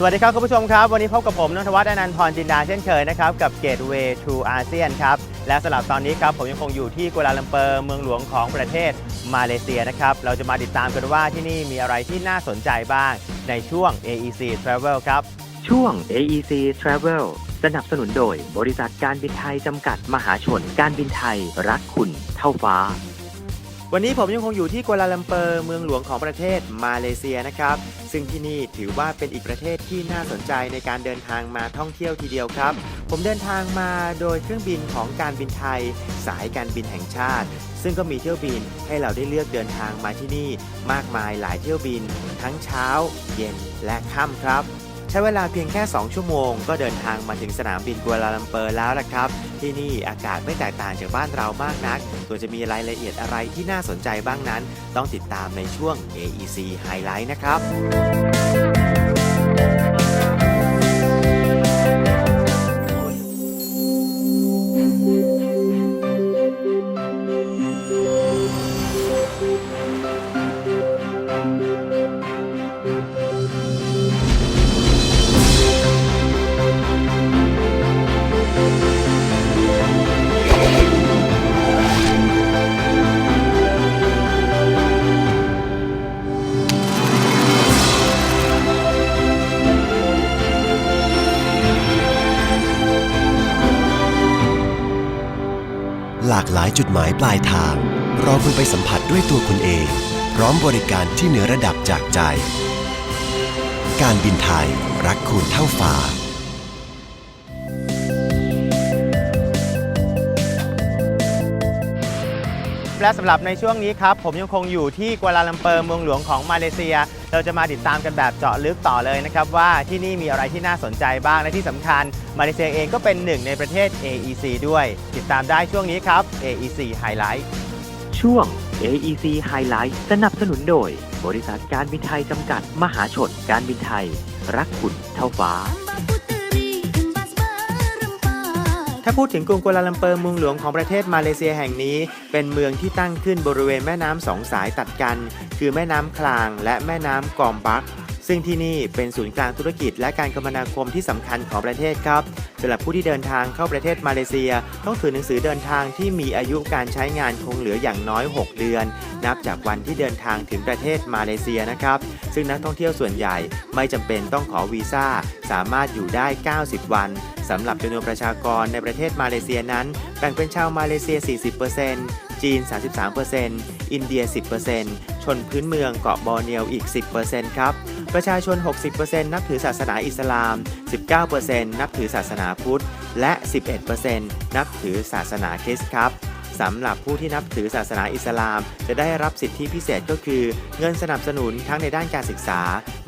สวัสดีครับคุณผู้ชมครับ วันนี้พบกับผมนนทวัฒน์อนันต์พรจินดาเช่นเคยนะครับ กับ Gateway to ASEAN ครับ และสำหรับตอนนี้ครับ ผมยังคงอยู่ที่กัวลาลัมเปอร์เมืองหลวงของประเทศมาเลเซียนะครับ เราจะมาติดตามกันว่าที่นี่มีอะไรที่น่าสนใจบ้างในช่วง AEC Travel ครับ ช่วง AEC Travel สนับสนุนโดยบริษัทการบินไทยจำกัดมหาชน การบินไทยรักคุณเท่าฟ้า วันนี้ผมยังคงอยู่ที่กัวลาลัมเปอร์เมืองหลวงของประเทศมาเลเซียนะครับ ซึ่งที่นี่ถือว่าเป็นอีกประเทศที่น่าสนใจในการเดินทางมาท่องเที่ยวทีเดียวครับ ผมเดินทางมาโดยเครื่องบินของการบินไทย สายการบินแห่งชาติ ซึ่งก็มีเที่ยวบินให้เราได้เลือกเดินทางมาที่นี่ มากมายหลายเที่ยวบิน ทั้งเช้า เย็นและค่ำครับ ใช้เวลาเพียงแค่ 2 ชั่วโมง ก็เดินทางมาถึงสนามบินกัวลาลัมเปอร์แล้วละครับ ที่นี่อากาศไม่แตกต่างจากบ้านเรามากนักส่วนจะมีรายละเอียดอะไรที่น่าสนใจบ้างนั้น ต้องติดตามในช่วง AEC Highlight นะครับ หลากหลายจุดหมายปลายทาง รอคุณไปสัมผัสด้วยตัวคุณเอง พร้อมบริการที่เหนือระดับจากใจ การบินไทยรักคุณเท่าฟ้าและสำหรับในช่วงนี้ครับ ผมยังคงอยู่ที่กัวลาลัมเปอร์เมืองหลวงของมาเลเซีย เราจะมาติดตามกันแบบเจาะลึกต่อเลยนะครับว่าที่นี่มีอะไรที่น่าสนใจบ้างและที่สำคัญ มาเลเซียเองก็เป็นหนึ่งในประเทศ AEC ด้วย ติดตามได้ช่วงนี้ครับ AEC Highlight ช่วง AEC Highlight สนับสนุนโดย บริษัทการบินไทยจำกัด มหาชน การบินไทย รักคุณเท่าฟ้า ถ้าพูดถึงกรุงกัวลาลัมเปอร์เมืองหลวงของประเทศมาเลเซียแห่งนี้ เป็นเมืองที่ตั้งขึ้นบริเวณแม่น้ำสองสายตัดกัน คือแม่น้ำคลางและแม่น้ำกอมบัก ซึ่งที่นี่เป็นศูนย์กลางธุรกิจและการคมนาคมที่สำคัญของประเทศครับสำหรับผู้ที่เดินทางเข้าประเทศมาเลเซีย ต้องถือหนังสือเดินทางที่มีอายุการใช้งานคงเหลืออย่างน้อย 6 เดือน นับจากวันที่เดินทางถึงประเทศมาเลเซียนะครับ ซึ่งนักท่องเที่ยวส่วนใหญ่ไม่จำเป็นต้องขอวีซ่า สามารถอยู่ได้ 90 วันสำหรับจำนวนประชากรในประเทศมาเลเซียนั้น แบ่งเป็นชาวมาเลเซีย 40%จีน 33%อินเดีย 10%ชนพื้นเมืองเกาะบอร์เนียวอีก 10%ครับ ประชาชน 60%นับถือศาสนาอิสลาม 19%นับถือศาสนาพุทธ และ 11%นับถือศาสนาคริสต์ครับสำหรับผู้ที่นับถือศาสนาอิสลาม จะได้รับสิทธิพิเศษก็คือ เงินสนับสนุนทั้งในด้านการศึกษา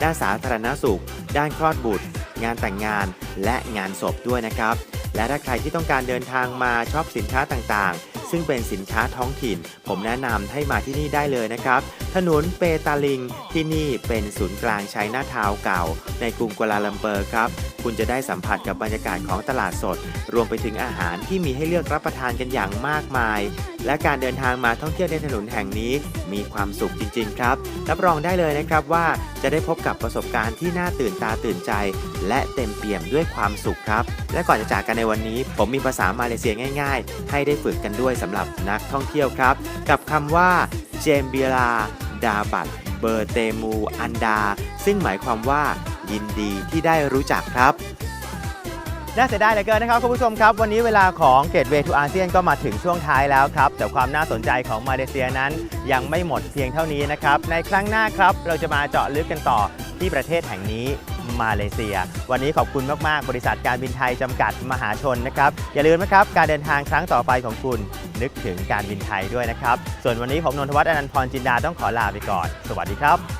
ด้านสาธารณสุข ด้านคลอดบุตร งานแต่งงาน และงานศพด้วยนะครับ และถ้าใครที่ต้องการเดินทางมาชอบสินค้าต่างๆ ซึ่งเป็นสินค้าท้องถิ่น ผมแนะนำให้มาที่นี่ได้เลยนะครับถนนเปตาลิง ที่นี่เป็นศูนย์กลางใช้หน้าทาวเก่า ในกรุงกัวลาลัมเปอร์ครับ คุณจะได้สัมผัสกับบรรยากาศของตลาดสด รวมไปถึงอาหารที่มีให้เลือกรับประทานกันอย่างมากมาย และการเดินทางมาท่องเที่ยวในถนนแห่งนี้ มีความสุขจริง ๆ ครับ รับรองได้เลยนะครับว่าจะได้พบกับประสบการณ์ที่น่าตื่นตาตื่นใจ และเต็มเปี่ยมด้วยความสุขครับ และก่อนจะจากกันในวันนี้ ผมมีภาษามาเลเซียง่าย ๆ ให้ได้ฝึกกันด้วยสำหรับนักท่องเที่ยวครับ กับคำว่า เจมเบียลาดาบัตเบอร์เตมู อันดา ซึ่งหมายความว่ายินดีที่ได้รู้จักครับน่าเสียดายเหลือเกินนะครับคุณผู้ชมครับ วันนี้เวลาของ Gateway to ASEAN ก็มาถึงช่วงท้ายแล้วครับ แต่ความน่าสนใจของมาเลเซียนั้นยังไม่หมดเพียงเท่านี้นะครับ ในครั้งหน้าครับ เราจะมาเจาะลึกกันต่อที่ประเทศแห่งนี้มาเลเซีย วันนี้ขอบคุณมากๆ บริษัทการบินไทยจำกัดมหาชนนะครับ อย่าลืมนะครับ การเดินทางครั้งต่อไปของคุณนึกถึงการบินไทยด้วยนะครับ ส่วนวันนี้ผมนนทวัฒน์อนันต์พรจินดาต้องขอลาไปก่อน สวัสดีครับ